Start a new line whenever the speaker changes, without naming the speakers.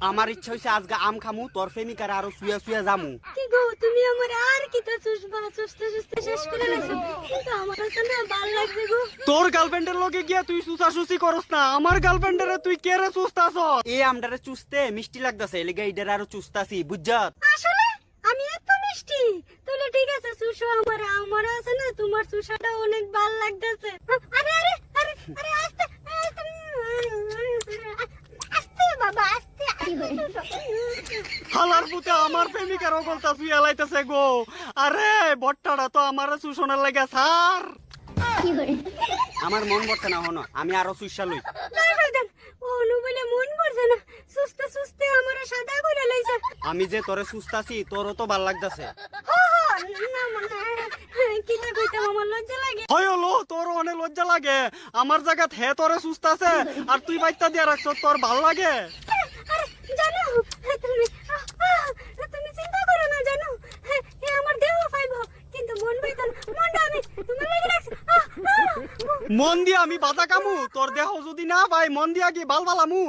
আমার ইচ্ছা হইছে আজকে আম খামু তোর প্রেমিকার আরও শুয়ে শুয়ে জামু
কি গো তুমি আমার আর কি তো চুষবা সুস্থ সুস্থ শেষ করে লাইছো। কিন্তু আমার কাছে না ভালো লাগছে গো।
তোর গার্লফ্রেন্ডের লগে গিয়া তুই সুসা সুসি করস না আমার গার্লফ্রেন্ডের তুই কে রে চুস্তাছ এই আমটারে চুস্তে মিষ্টি লাগতাছে এলিগে ইডার আরও চুস্তাছি বুঝছত
আসলে আমি এত মিষ্টি? তাহলে ঠিক আছে সুশো আমার আমার আছে না তোমার সুশাটা অনেক ভালো লাগতেছে আরে আরে আরে আরে আস্তে আস্তে আস্তে বাবা আস্তে
হালার পুতে আমার প্রেমিকার অগলতা তুই এলাইতেছে গো। আরে বট্টাটা তো আমার চুষণের লাগে সার আমার মন বসছে না হনো আমি আরও চুষা লই।
পড়ছে সুস্থ সুস্থ
আমি যে তোরে সুস্তাছি তোরও তো ভালো লাগতাছে।
হো হো না কিটা কইতাম আমার লজ্জা লাগে।
তোর অনেক লজ্জা লাগে। আমার জায়গাত হে তোরে সুস্তাছে আর তুই বাইকটা দিয়ে রাখছ তোর ভালো লাগে
আরে জানো তুমি আহ, আহ, তুমি চিন্তা করো না জানো এ আমার দেহ পাইব কিন্তু মন পাইতো না মনটা আমি তোমার লাগি রাখছি আহ, আহ,
মন দিয়া আমি বাধা কামু তোর দেহ যদি না পাই মন দিয়া কি বাল ভালামু